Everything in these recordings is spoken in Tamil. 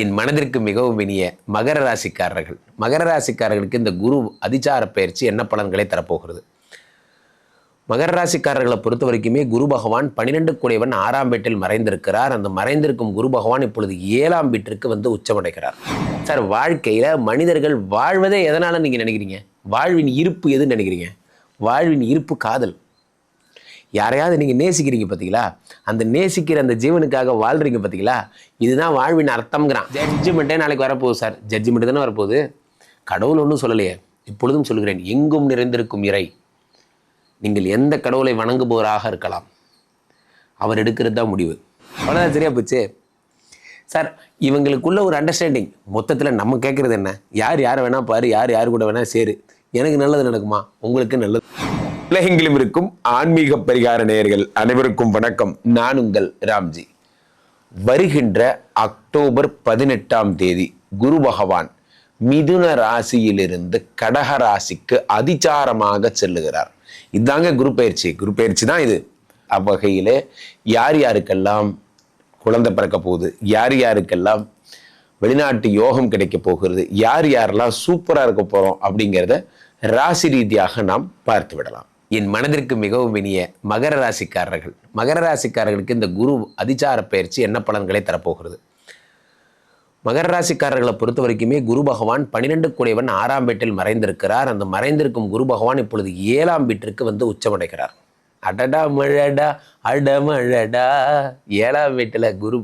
என் மனதிற்கு மிகவும் இனிய மகர ராசிக்காரர்கள். மகர ராசிக்காரர்களுக்கு இந்த குரு அதிச்சார பயிற்சி என்ன பலன்களை தரப்போகிறது? மகர ராசிக்காரர்களை பொறுத்த வரைக்குமே குரு பகவான் பன்னிரெண்டு குடைவன் ஆறாம் வீட்டில் மறைந்திருக்கிறார். அந்த மறைந்திருக்கும் குரு பகவான் இப்பொழுது ஏழாம் வீட்டிற்கு வந்து உச்சமடைகிறார். சார் வாழ்க்கையில் மனிதர்கள் வாழ்வதே எதனால நீங்கள் நினைக்கிறீங்க? வாழ்வின் இருப்பு எதுன்னு நினைக்கிறீங்க? வாழ்வின் இருப்பு காதல். யாரையாவது நீங்கள் நேசிக்கிறீங்க பார்த்தீங்களா அந்த நேசிக்கிற அந்த ஜீவனுக்காக வாழ்றீங்க பார்த்தீங்களா இதுதான் வாழ்வின் அர்த்தம்ங்கிறான். ஜட்ஜ்மெண்ட்டே நாளைக்கு வரப்போகுது சார் ஜட்ஜ்மெண்ட் தானே வரப்போகுது. கடவுள் ஒன்றும் சொல்லலையே. இப்பொழுதும் சொல்கிறேன் எங்கும் நிறைந்திருக்கும் இறை. நீங்கள் எந்த கடவுளை வணங்குபவராக இருக்கலாம்? அவர் எடுக்கிறது தான் முடிவு. அவ்வளோதான் சரியா போச்சு. சார் இவங்களுக்குள்ள ஒரு அண்டர்ஸ்டாண்டிங் மொத்தத்தில் நம்ம கேட்குறது என்ன? யார் யார் வேணால் பாரு யார் யார் கூட வேணால் சேரு. எனக்கு நல்லது நடக்குமா? உங்களுக்கு நல்லது. உலகெங்கிலும் இருக்கும் ஆன்மீக பரிகார நேயர்கள் அனைவருக்கும் வணக்கம். நான் உங்கள் ராம்ஜி. வருகின்ற அக்டோபர் பதினெட்டாம் தேதி குரு பகவான் மிதுன ராசியிலிருந்து கடக ராசிக்கு அதிச்சாரமாக செல்லுகிறார். இதாங்க குரு பயிற்சி. குரு பயிற்சி தான் இது. அவ்வகையில் யார் யாருக்கெல்லாம் குழந்தை பிறக்க போகுது யார் யாருக்கெல்லாம் வெளிநாட்டு யோகம் கிடைக்க போகிறது யார் யாரெல்லாம் சூப்பராக இருக்க போகிறோம் அப்படிங்கிறத ராசி ரீதியாக நாம் பார்த்து விடலாம். என் மனதிற்கு மிகவும் இனிய மகர ராசிக்காரர்கள். மகர ராசிக்காரர்களுக்கு இந்த குரு அதிச்சார பயிற்சி என்ன பலன்களை தரப்போகிறது? மகர ராசிக்காரர்களை பொறுத்த வரைக்குமே குரு பகவான் பன்னிரெண்டு குடைவன் ஆறாம் வீட்டில் மறைந்திருக்கிறார். அந்த மறைந்திருக்கும் குரு பகவான் இப்பொழுது ஏழாம் வீட்டிற்கு வந்து உச்சமடைகிறார். அடடா மழடா அடமழடா ஏழாம் வீட்டில் குரு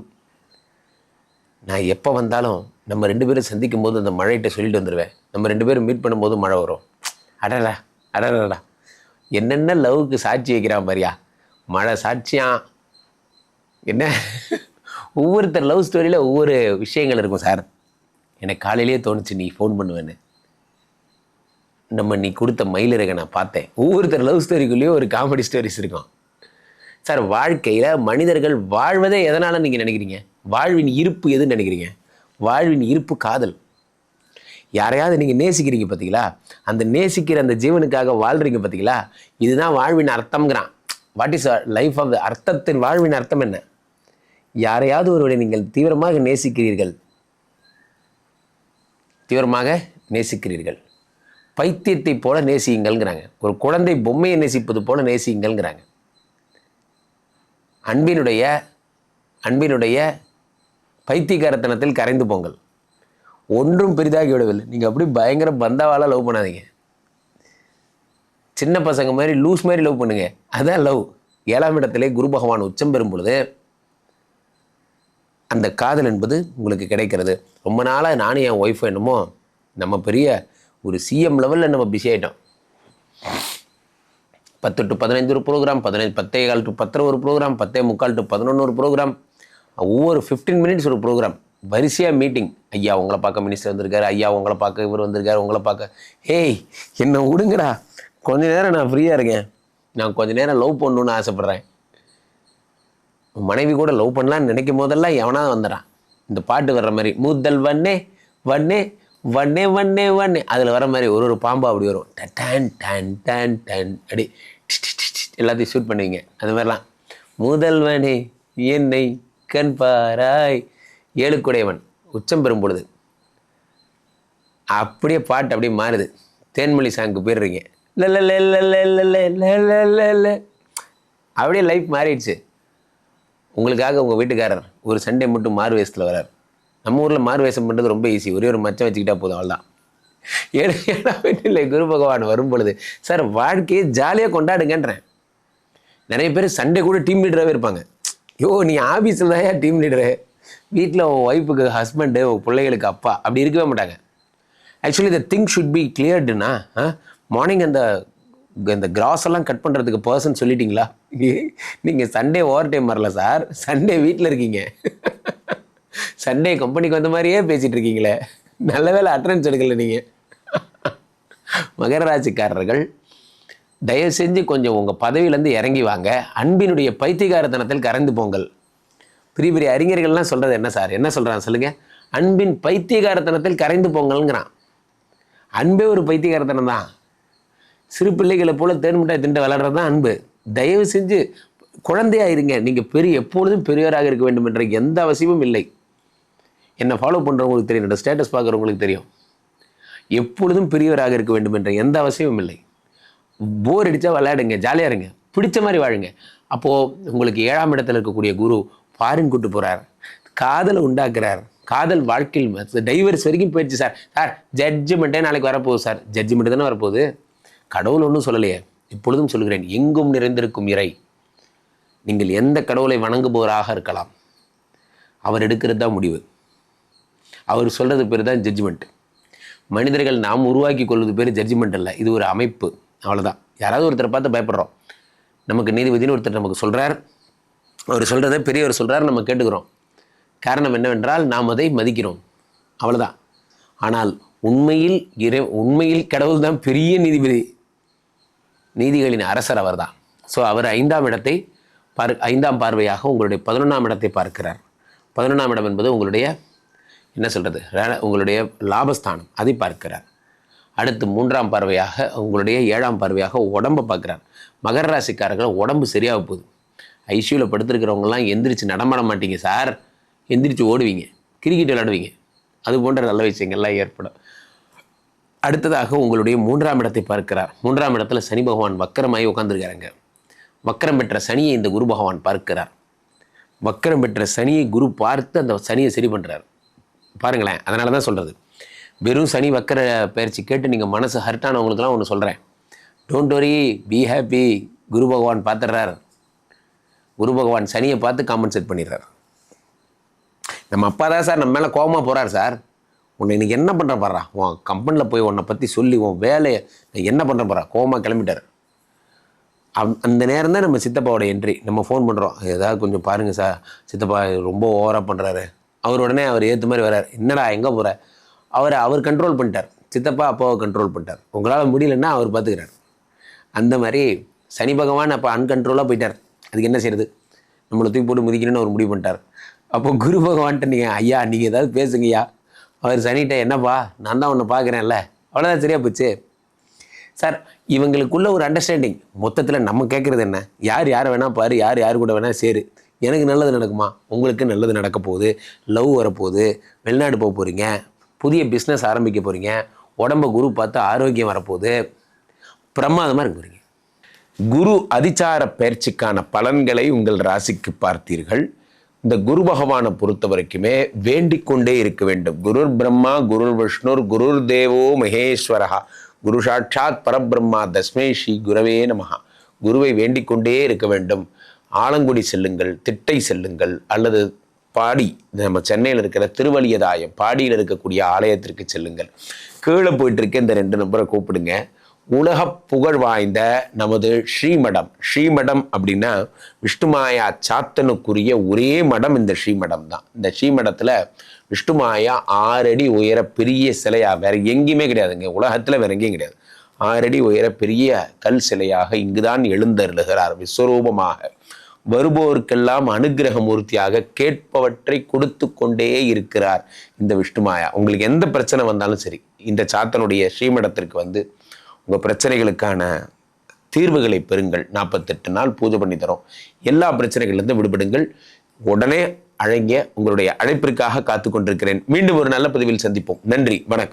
நான் எப்போ வந்தாலும் நம்ம ரெண்டு பேரும் சந்திக்கும் போது அந்த மழைகிட்ட சொல்லிட்டு வந்துடுவேன் நம்ம ரெண்டு பேரும் மீட் பண்ணும்போது மழை வரும். அடடா அடடா என்னென்ன லவ்வுக்கு சாட்சி வைக்கிறான் பாரியா? மழை சாட்சியான் என்ன? ஒவ்வொருத்தர் லவ் ஸ்டோரியில் ஒவ்வொரு விஷயங்கள் இருக்கும் சார். எனக்கு காலையிலேயே தோணுச்சு நீ ஃபோன் பண்ணுவேன்னு. நம்ம நீ கொடுத்த மயிலிறகை நான் பார்த்தேன். ஒவ்வொருத்தர் லவ் ஸ்டோரிக்குள்ளேயும் ஒரு காமெடி ஸ்டோரிஸ் இருக்கும். சார் வாழ்க்கையில் மனிதர்கள் வாழ்வதே எதனால் நீங்கள் நினைக்கிறீங்க? வாழ்வின் இருப்பு எதுன்னு நினைக்கிறீங்க? வாழ்வின் இருப்பு காதல். யாரையாவது நீங்கள் நேசிக்கிறீங்க பார்த்தீங்களா அந்த நேசிக்கிற அந்த ஜீவனுக்காக வாழ்கிறீங்க பார்த்தீங்களா இதுதான் வாழ்வின் அர்த்தம்ங்கிறான். What is life of the அர்த்தத்தின் வாழ்வின் அர்த்தம் என்ன? யாரையாவது ஒருவரை நீங்கள் தீவிரமாக நேசிக்கிறீர்கள். தீவிரமாக நேசிக்கிறீர்கள். பைத்தியத்தை போல நேசியுங்கள்ங்கிறாங்க. ஒரு குழந்தை பொம்மையை நேசிப்பது போல நேசியுங்கள்ங்கிறாங்க. அன்பினுடைய அன்பினுடைய பைத்தியகாரத்தனத்தில் கரைந்து போங்கள். ஒன்றும் பெரிதாகி விடவில்லை. நீங்கள் அப்படி பயங்கர பந்தாவாலாம் லவ் பண்ணாதீங்க. சின்ன பசங்க மாதிரி லூஸ் மாதிரி லவ் பண்ணுங்க. அதான் லவ் ஏழாம் இடத்திலே குரு பகவான் உச்சம் பெறும் பொழுது அந்த காதல் என்பது உங்களுக்கு கிடைக்கிறது. ரொம்ப நாளாக நானும் என் ஒய்ஃப் என்னமோ நம்ம பெரிய ஒரு சிஎம் லெவலில் நம்ம பிஸி ஆகிட்டோம் பத்து டு பதினைந்து ஒரு ப்ரோக்ராம் பதினஞ்சு பத்தே கால் டு பத்தரை ஒரு ப்ரோக்ராம் பத்தே முக்கால் டு பதினொன்று ஒரு ப்ரோக்ராம் ஒவ்வொரு ஃபிஃப்டீன் மினிட்ஸ் ஒரு ப்ரோக்ராம் வரிசையாக மீட்டிங் ஐயா உங்களை பார்க்க மினிஸ்டர் வந்திருக்காரு. ஐயா உங்களை பார்க்க இவர் வந்திருக்காரு. உங்களை பார்க்க ஏய் என்னை விடுங்கடா கொஞ்ச நேரம் நான் ஃப்ரீயாக இருக்கேன். நான் கொஞ்ச நேரம் லவ் பண்ணணுன்னு ஆசைப்பட்றேன். மனைவி கூட லவ் பண்ணலான்னு நினைக்கும் போதெல்லாம் எவனா வந்துடான் இந்த பாட்டு வர்ற மாதிரி மூத்தல் வண்ணே வண்ணே வண்ணே வண்ணே வண்ணே அதில் வர மாதிரி ஒரு ஒரு பாம்பு அப்படி வரும். டன் டன் டன் டன். அப்படி எல்லாத்தையும் ஷூட் பண்ணுவீங்க. அது மாதிரிலாம். முதல்வனே என்னை கண் பாராய் ஏழுக்குடையவன் உச்சம் பெறும் பொழுது அப்படியே பாட்டு அப்படியே மாறுது தேன்மொழி சாங்க்கு போயிடுறீங்க அப்படியே லைஃப் மாறிடுச்சு உங்களுக்காக உங்கள் வீட்டுக்காரர் ஒரு சண்டே மட்டும் மாறு வேஷத்தில் வரார் நம்ம ஊரில் மாறு வேஷம் பண்ணுறது ரொம்ப ஈஸி ஒரே ஒரு மச்சம் வச்சுக்கிட்டா போதும் அவ்வளோதான் ஏழு ஏழாம் வீட்டில் குரு பகவான் வரும் பொழுது சார் வாழ்க்கையை ஜாலியாக கொண்டாடுங்கன்றேன் நிறைய பேர் சண்டே கூட டீம் லீடராகவே இருப்பாங்க யோ நீ ஆஃபீஸில் தான் டீம் லீடரு வீட்டில் உன் ஒய்ஃபுக்கு ஹஸ்பண்டு உன் பிள்ளைகளுக்கு அப்பா அப்படி இருக்கவே மாட்டாங்க. Actually the thing should be கிளியர்டுனா morning அந்த இந்த கிராஸ் எல்லாம் கட் பண்ணுறதுக்கு பர்சன் சொல்லிட்டீங்களா? நீங்கள் சண்டே ஓவர் டைம் வரல சார் சண்டே வீட்டில் இருக்கீங்க. சண்டே கம்பெனிக்கு வந்த மாதிரியே பேசிகிட்டு இருக்கீங்களே. நல்ல வேலை அட்டனன்ஸ் எடுக்கல நீங்கள் மகர ராசிக்காரர்கள் தயவு செஞ்சு கொஞ்சம் உங்கள் பதவியிலேருந்து இறங்கி வாங்க. அன்பினுடைய பைத்தியகாரத்தனத்தில் கரைந்து போங்கள். பெரிய பெரிய அறிஞர்கள்லாம் சொல்கிறது என்ன சார்? என்ன சொல்கிறான் சொல்லுங்கள் அன்பின் பைத்தியகாரத்தனத்தில் கரைந்து போங்கள்ங்கிறான். அன்பே ஒரு பைத்தியகாரத்தனம் தான். சிறு பிள்ளைகளை போல தேன் மிட்டாய் திண்டு விளையாடுறது தான் அன்பு. தயவு செஞ்சு குழந்தையாக இருங்க நீங்கள் பெரிய எப்பொழுதும் பெரியவராக இருக்க வேண்டும் என்ற எந்த அவசியமும் இல்லை. என்னை ஃபாலோ பண்ணுறவங்களுக்கு தெரியும். என்னோடய ஸ்டேட்டஸ் பார்க்குறவங்களுக்கு தெரியும். எப்பொழுதும் பெரியவராக இருக்க வேண்டும் என்ற எந்த அவசியமும் இல்லை. போர் அடித்தா விளையாடுங்க. ஜாலியாக இருங்க. பிடிச்ச மாதிரி வாழுங்க. அப்போது உங்களுக்கு ஏழாம் இடத்துல இருக்கக்கூடிய குரு ஃபாரின் கூட்டு போகிறார் காதலை உண்டாக்குறார். காதல் வாழ்க்கையில் டைவர்ஸ் வரைக்கும் போயிடுச்சு சார் சார் ஜட்ஜ்மெண்ட்டே நாளைக்கு வரப்போகுது சார் ஜட்ஜ்மெண்ட் தானே வரப்போகுது. கடவுள் ஒன்றும் சொல்லலையே. இப்பொழுதும் சொல்கிறேன் எங்கும் நிறைந்திருக்கும் இறை. நீங்கள் எந்த கடவுளை வணங்குபவராக இருக்கலாம். அவர் எடுக்கிறது தான் முடிவு. அவர் சொல்கிறது பேர் தான் ஜட்ஜ்மெண்ட் மனிதர்கள் நாம் உருவாக்கி கொள்வது பேர் ஜட்ஜ்மெண்ட் இல்லை இது ஒரு அமைப்பு. அவ்வளோதான் யாராவது ஒருத்தரை பார்த்து பயப்படுறோம். நமக்கு நீதிபதினு ஒருத்தர் நமக்கு சொல்கிறார் அவர் சொல்கிறத பெரியவர் சொல்கிறார் நம்ம கேட்டுக்கிறோம். காரணம் என்னவென்றால் நாம் அதை மதிக்கிறோம். அவ்வளோதான் ஆனால் உண்மையில் இறை உண்மையில் கடவுள் தான் பெரிய நீதிபதி நீதிகளின் அரசர் அவர்தான். ஸோ அவர் ஐந்தாம் இடத்தை பார் ஐந்தாம் பார்வையாக உங்களுடைய பதினொன்றாம் இடத்தை பார்க்கிறார். பதினொன்றாம் இடம் என்பது உங்களுடைய என்ன சொல்கிறது உங்களுடைய லாபஸ்தானம். அதை பார்க்கிறார். அடுத்து மூன்றாம் பார்வையாக உங்களுடைய ஏழாம் பார்வையாக உடம்பை பார்க்குறார். மகர ராசிக்காரர்கள் உடம்பு சரியாக போகுது. ஐசியூவில் படுத்திருக்கிறவங்கலாம் எந்திரிச்சு நடமாட மாட்டீங்க சார். எந்திரிச்சு ஓடுவீங்க கிரிக்கெட் விளாடுவீங்க அது போன்ற நல்ல விஷயங்கள்லாம் ஏற்படும். அடுத்ததாக உங்களுடைய மூன்றாம் இடத்தை பார்க்கிறார். மூன்றாம் இடத்துல சனி பகவான் வக்கரமாகி உட்காந்துருக்காருங்க வக்கரம் பெற்ற சனியை இந்த குரு பகவான் பார்க்கிறார். வக்கரம் பெற்ற சனியை குரு பார்த்து அந்த சனியை சரி பண்ணுறார் பாருங்களேன் அதனால தான் சொல்கிறது வெறும் சனி வக்கர பயிற்சி கேட்டு நீங்கள் மனசு ஹர்ட் ஆனவங்களுக்குலாம் ஒன்று சொல்கிறேன் டோன்ட் வரி பி ஹாப்பி குரு பகவான் பார்த்துடுறார். குரு பகவான் சனியை பார்த்து காம்பன்சேட் பண்ணிடுறார். நம்ம அப்பா தான் சார் நம்ம மேலே கோபமாக போகிறார் சார். உன்னை இன்னைக்கு என்ன பண்ணுற பாடுறா உன் கம்பெனியில் போய் உன்னை பற்றி சொல்லி உன் வேலையை நான் என்ன பண்ணுற போகிறா கோபமாக கிளம்பிட்டார். அந் அந்த நேரம் தான் நம்ம சித்தப்பாவோட என்ட்ரி நம்ம ஃபோன் பண்ணுறோம் ஏதாவது கொஞ்சம் பாருங்கள் சார். சித்தப்பா ரொம்ப ஓவராக பண்ணுறாரு அவர் உடனே அவர் ஏற்ற மாதிரி வர்றார். என்னடா எங்கே போகிற அவரை அவர் கண்ட்ரோல் பண்ணிட்டார். சித்தப்பா அப்பாவை கண்ட்ரோல் பண்ணிட்டார். உங்களால் முடியலன்னா அவர் பார்த்துக்கிறார் அந்த மாதிரி சனி பகவான் அப்போ அன்கண்ட்ரோலாக போயிட்டார். அதுக்கு என்ன செய்யறது? நம்மளை தூக்கி போட்டு முதிக்கணும்னு அவர் முடிவு பண்ணிட்டார். அப்போ குரு பகவான்கிட்ட நீங்கள் ஐயா நீங்கள் ஏதாவது பேசுங்கய்யா. அவர் சனிகிட்ட என்னப்பா நான் தான் உன்னை பார்க்குறேன்ல. அவ்வளோதான் சரியா போச்சு. சார் இவங்களுக்குள்ள ஒரு அண்டர்ஸ்டாண்டிங் மொத்தத்தில் நம்ம கேட்குறது என்ன? யார் யாரை வேணால் பாரு யார் யார் கூட வேணால் சேரு. எனக்கு நல்லது நடக்குமா? உங்களுக்கு நல்லது நடக்க போகுது. லவ் வரப்போகுது வெளிநாடு போக போகிறீங்க புதிய பிஸ்னஸ் ஆரம்பிக்க போகிறீங்க உடம்ப குரு பார்த்து ஆரோக்கியம் வரப்போகுது பிரமாதமாக இருக்க போகிறீங்க குரு அதிச்சார பயிற்சிக்கான பலன்களை உங்கள் ராசிக்கு பார்த்தீர்கள். இந்த குரு பகவானை பொறுத்த வரைக்குமே வேண்டிக் கொண்டே இருக்க வேண்டும். குருர் பிரம்மா குருர் விஷ்ணுர் குருர் தேவோ மகேஸ்வரஹா. குரு சாட்சாத் பரபிரம்மா தஸ்மே ஸ்ரீ குரவே நமஹா. குருவை வேண்டிக் கொண்டே இருக்க வேண்டும். ஆலங்குடி செல்லுங்கள் திட்டை செல்லுங்கள் அல்லது பாடி நம்ம சென்னையில் இருக்கிற திருவலியதாயம் பாடியில் இருக்கக்கூடிய ஆலயத்திற்கு செல்லுங்கள். கீழே போயிட்டு இருக்க இந்த ரெண்டு நம்பரை கூப்பிடுங்க. உலக புகழ் வாய்ந்த நமது ஸ்ரீமடம். ஸ்ரீமடம் அப்படின்னா விஷ்ணுமாயா சாத்தனுக்குரிய ஒரே மடம் இந்த ஸ்ரீமடம் தான். இந்த ஸ்ரீமடத்தில் விஷ்ணுமாயா ஆறடி உயர பெரிய சிலையாக வேற எங்கேயுமே கிடையாதுங்க உலகத்தில் வேற எங்கேயும் கிடையாது. ஆறடி உயர பெரிய கல் சிலையாக இங்குதான் எழுந்தருளுகிறார் விஸ்வரூபமாக. வருபோருக்கெல்லாம் அனுகிரக மூர்த்தியாக கேட்பவற்றை கொடுத்து கொண்டே இருக்கிறார் இந்த விஷ்ணுமாயா. உங்களுக்கு எந்த பிரச்சனை வந்தாலும் சரி இந்த சாத்தனுடைய ஸ்ரீமடத்திற்கு வந்து உங்கள் பிரச்சனைகளுக்கான தீர்வுகளை பெறுங்கள். நாற்பத்தெட்டு நாள் பூஜை பண்ணி தரோம். எல்லா பிரச்சனைகள்லேருந்து விடுபடுங்கள். உடனே அழகிய உங்களுடைய அழைப்பிற்காக காத்து கொண்டிருக்கிறேன் மீண்டும் ஒரு நல்ல பதிவில் சந்திப்போம். நன்றி. வணக்கம்.